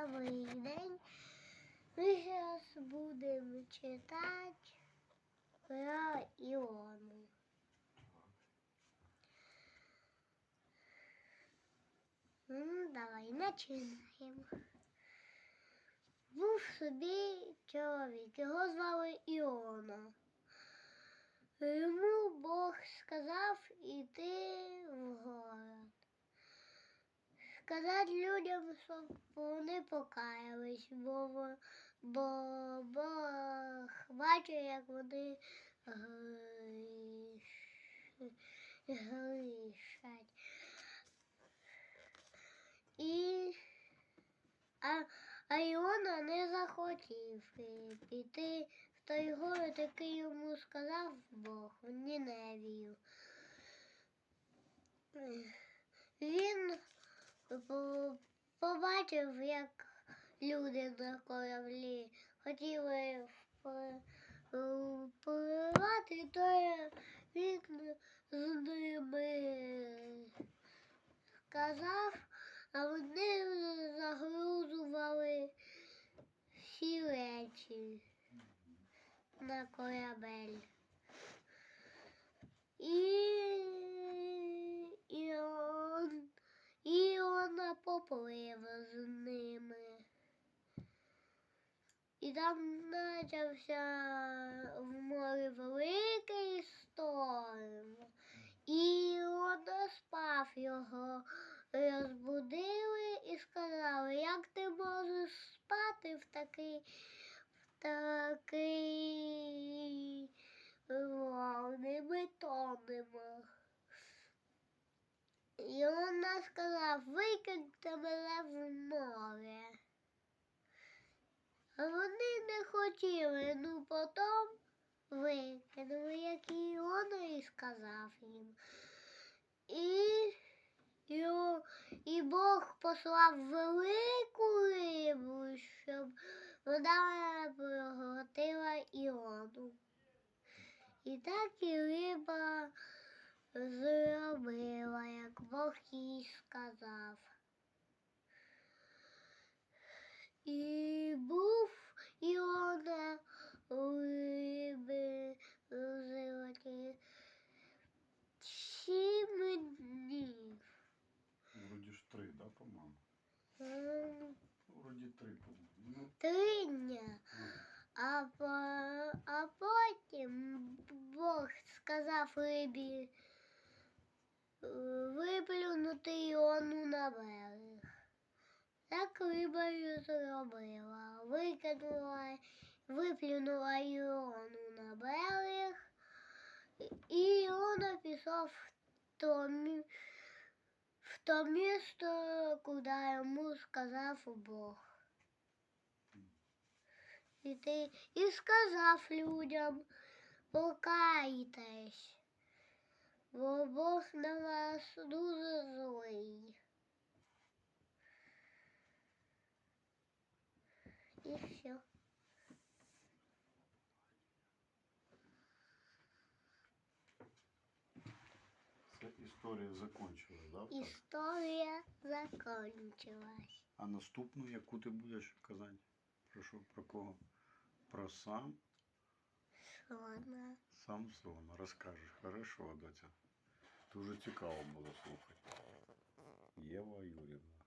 Добрий день. Ми зараз будемо читати про Іону. Ну, давай починаємо. Був собі чоловік, його звали Іона. Йому Бог сказав іти в город. Сказати людям, щоб вони покаялись, бо, бо Бог бачить, як вони грішать. І а, а Іона не захотів піти в той город, який йому сказав Бог, в Ніневію. Він побачив, як люди на кораблі хотіли впли- впливати, то він з ними сказав, а вони загрузували всі речі на корабель. І, он, і вона поплив з ними. І там почався в морі великий шторм. І вона спав його, розбудили і сказали, як ти можеш спати в такий, в такий волни, ми тонемо. І вона сказала, викиньте мене в море. А вони не хотіли, ну потім викинули, як і вона і сказав їм. І, і, і Бог послав велику рибу, щоб вона проглотила Іону. І так і риба зробила, як Бог їй сказав. І був Іона у у сім днів. Вроді ж три, да, по-моєму? Вроді три, по-моєму. Ну, Три дня. ну, А, по, а потім Бог сказав рибі виплюнути Іону на берег. Так риба і зробила. Викинула, виплюнула Іону на берег, і Іона пішов в то, мі- в то місто, куди йому сказав Бог. І ти і сказав людям, покайтесь, бо Бог на вас дуже злий. І все. це історія закончилась, да? Так? Історія закончилась. А наступну, яку ти будеш казати? Про що? Про кого? Про сам Вона Самсон. Розкажеш. Хорошо, доця. Дуже цікаво було слухати. Єва Юрівна.